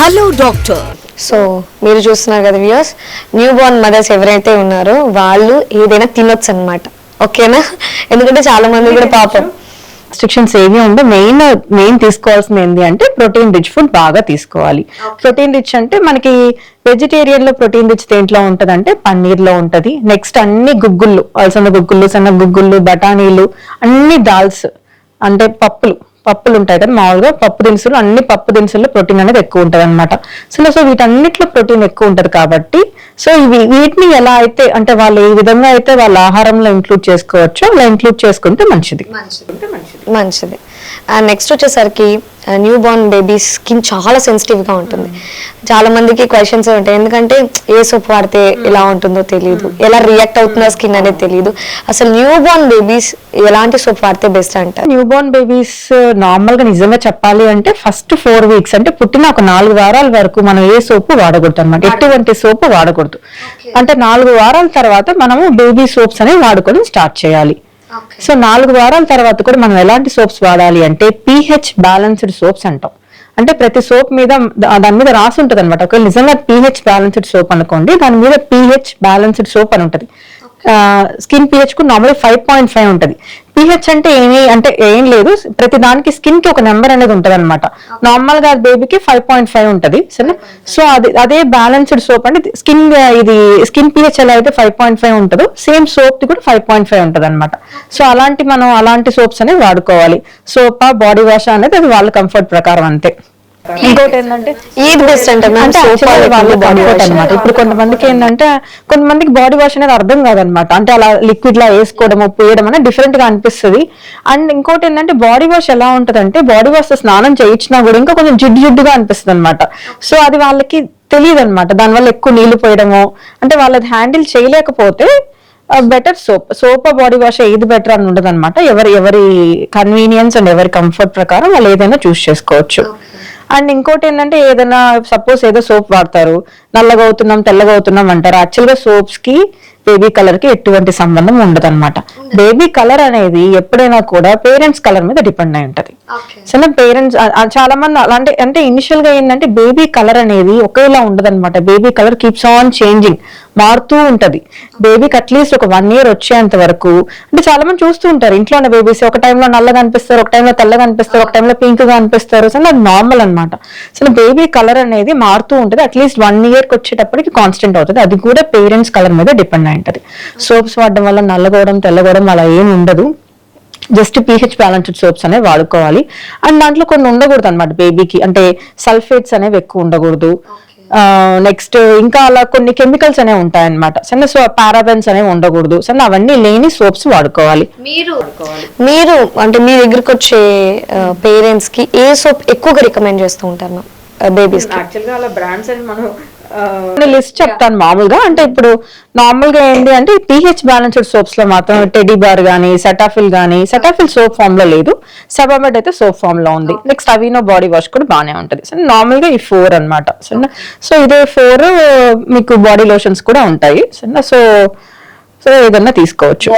Hello doctor so మీరు చూస్తున్నారు కదా వ్యూయర్స్ న్యూ బోర్న్ మదర్స్ ఎవరైతే ఉన్నారో వాళ్ళు ఏదైనా తినొచ్చు అనమాట ఓకేనా? ఎందుకంటే చాలా మంది కూడా పాపం రెస్ట్రిక్షన్స్ ఏవి ఉండవు. మెయిన్ మెయిన్ తీసుకోవాల్సింది ఏంటి అంటే ప్రోటీన్ రిచ్ ఫుడ్ బాగా తీసుకోవాలి. ప్రోటీన్ రిచ్ అంటే మనకి వెజిటేరియన్లో ప్రోటీన్ రిచ్ దేంట్లో ఉంటది అంటే పన్నీర్లో ఉంటది. నెక్స్ట్ అన్ని గుగ్గుళ్ళు అలసంద గుగ్గుళ్ళు సన్న గుగ్గుళ్ళు బఠానీలు అన్ని దాల్స్ అంటే పప్పులు. పప్పులు ఉంటాయి కదా మామూలుగా పప్పు దినుసులు అన్ని పప్పు దినుసుల్లో ప్రోటీన్ అనేది ఎక్కువ ఉంటది అనమాట సో సో వీటన్నిటిలో ప్రోటీన్ ఎక్కువ ఉంటది కాబట్టి సో ఇవి వీటిని ఎలా అయితే అంటే వాళ్ళు ఏ విధంగా అయితే వాళ్ళ ఆహారంలో ఇంక్లూడ్ చేసుకోవచ్చో అలా ఇంక్లూడ్ చేసుకుంటే మంచిది. మంచిది. అండ్ నెక్స్ట్ వచ్చేసరికి న్యూ బోర్న్ బేబీ స్కిన్ చాలా సెన్సిటివ్గా ఉంటుంది. చాలా మందికి క్వశ్చన్స్ ఉంటాయి. ఎందుకంటే ఏ సోప్ వాడితే ఎలా ఉంటుందో తెలియదు ఎలా రియాక్ట్ అవుతుందో స్కిన్ అనేది తెలియదు అసలు న్యూ బోర్న్ బేబీస్ ఎలాంటి సోప్ వాడితే బెస్ట్ అంటారు? న్యూ బోర్న్ బేబీస్ నార్మల్గా నిజంగా చెప్పాలి అంటే ఫస్ట్ ఫోర్ వీక్స్ అంటే పుట్టిన ఒక నాలుగు వారాల వరకు మనం ఏ సోపు వాడకూడదు అనమాట ఎటువంటి సోపు వాడకూడదు. అంటే నాలుగు వారాల తర్వాత మనము బేబీ సోప్స్ అనేవి వాడుకోవడం స్టార్ట్ చేయాలి. సో నాలుగు వారాల తర్వాత కూడా మనం ఎలాంటి సోప్స్ వాడాలి అంటే పిహెచ్ బ్యాలెన్స్డ్ సోప్స్ అంటాం. అంటే ప్రతి సోప్ మీద దాని మీద రాసి ఉంటుంది అనమాట ఒకవేళ నిజంగా పిహెచ్ బ్యాలెన్స్డ్ సోప్ అనుకోండి దాని మీద పిహెచ్ బ్యాలెన్స్డ్ సోప్ అని ఉంటుంది. స్కిన్ పిహెచ్కు నార్మల్ ఫైవ్ పాయింట్ ఫైవ్ ఉంటుంది. పిహెచ్ అంటే ఏమి అంటే ఏం లేదు. ప్రతి దానికి స్కిన్కి ఒక నెంబర్ అనేది ఉంటది అనమాట నార్మల్గా బేబీకి ఫైవ్ పాయింట్ ఫైవ్ ఉంటది. సరే సో అది అదే బ్యాలెన్స్డ్ సోప్ అంటే స్కిన్ ఇది స్కిన్ పిహెచ్ ఎలా అయితే ఫైవ్ పాయింట్ ఫైవ్ ఉంటుందో సేమ్ సోప్ ది కూడా ఫైవ్ పాయింట్ ఫైవ్ ఉంటది అనమాట సో అలాంటి మనం అలాంటి సోప్స్ అనేవి వాడుకోవాలి. సోప్ బాడీ వాష్ అనేది అది వాళ్ళ కంఫర్ట్ ప్రకారం అంతే. ఇంకోటి ఏంటంటే ఏది బెస్ట్ అంటే బాడీ comfort అన్నమాట. ఇప్పుడు కొంతమందికి ఏంటంటే కొంతమందికి బాడీ వాష్ అనేది అర్థం కాదనమాట అంటే అలా లిక్విడ్ లా వేసుకోవడం పోయడం అనేది డిఫరెంట్గా అనిపిస్తుంది. అండ్ ఇంకోటి ఏంటంటే బాడీ వాష్ ఎలా ఉంటదంటే బాడీ వాష్ స్నానం చేయించినా కూడా ఇంకా కొంచెం జిడ్డు జిడ్డుగా అనిపిస్తుంది అనమాట సో అది వాళ్ళకి తెలియదు అనమాట దానివల్ల ఎక్కువ నీళ్ళు పోయడము అంటే వాళ్ళది హ్యాండిల్ చేయలేకపోతే better soap soap body wash ఏది బెటర్ అని ఉండదు అనమాట ఎవరి ఎవరి కన్వీనియన్స్ అండ్ ఎవరి కంఫర్ట్ ప్రకారం వాళ్ళు ఏదైనా చూస్ చేసుకోవచ్చు. అండ్ ఇంకోటి ఏంటంటే ఏదైనా సపోజ్ ఏదో సోప్ వాడతారు నల్లగా అవుతున్నాం తెల్లగా అవుతున్నాం అంటారు. యాక్చువల్గా సోప్స్కి బేబీ కలర్కి ఎటువంటి సంబంధం ఉండదు. అనమాట బేబీ కలర్ అనేది ఎప్పుడైనా కూడా పేరెంట్స్ కలర్ మీద డిపెండ్ అయి ఉంటది. చిన్న పేరెంట్స్ చాలా మంది అలాంటి అంటే ఇనిషియల్గా ఏంటంటే బేబీ కలర్ అనేది ఒకేలా ఉండదు అనమాట baby colour keeps on changing మారుతూ ఉంటది. బేబీకి అట్లీస్ట్ ఒక వన్ ఇయర్ వచ్చేంత వరకు అంటే చాలా మంది చూస్తూ ఉంటారు ఇంట్లో ఉన్న బేబీస్ ఒక టైంలో నల్లగా అనిపిస్తారు ఒక టైంలో తెల్లగా అనిపిస్తారు ఒక టైంలో పింక్గా అనిపిస్తారు సో అది నార్మల్ అన్నమాట. అసలు బేబీ కలర్ అనేది మారుతూ ఉంటుంది అట్లీస్ట్ వన్ ఇయర్కి వచ్చేటప్పటికి కాన్స్టెంట్ అవుతుంది. అది కూడా పేరెంట్స్ కలర్ మీద డిపెండ్ అయి ఉంటది. సోప్స్ వాడడం వల్ల నల్లగోవడం తెల్లగోవడం అలా ఏం ఉండదు. జస్ట్ పీహెచ్ బ్యాలెన్స్డ్ సోప్స్ అనేవి వాడుకోవాలి. అండ్ దాంట్లో కొన్ని ఉండకూడదు అనమాట బేబీకి. అంటే సల్ఫేట్స్ అనేవి ఎక్కువ ఉండకూడదు. నెక్స్ట్ ఇంకా అలా కొన్ని కెమికల్స్ అనేవి ఉంటాయన్నమాట. సన్న సో పారాబెన్స్ అనేవి ఉండకూడదు. సన్న అవన్నీ లేని సోప్స్ వాడుకోవాలి. మీరు? అంటే మీ దగ్గరికి వచ్చే పేరెంట్స్కి ఏ సోప్ ఎక్కువగా రికమెండ్ చేస్తూ ఉంటారు? బేబీస్ యాక్చువల్గా అలా బ్రాండ్స్ అని మనం లిస్ట్ చెప్తాను మామూలుగా. అంటే ఇప్పుడు నార్మల్గా ఏంటి అంటే పిహెచ్ బ్యాలెన్స్డ్ సోప్స్లో మాత్రం టెడీ బార్ గానీ సెటాఫిల్ గానీ సెటాఫిల్ సోప్ ఫామ్లో లేదు. సెబామెట్ అయితే సోప్ ఫామ్లో ఉంది. నెక్స్ట్ అవినో బాడీ వాష్ కూడా బాగానే ఉంటది. సో నార్మల్గా ఈ ఫోర్ అనమాట సో ఇదే ఫోర్ మీకు బాడీ లోషన్స్ కూడా ఉంటాయి. సో సో ఏదన్నా తీసుకోవచ్చు.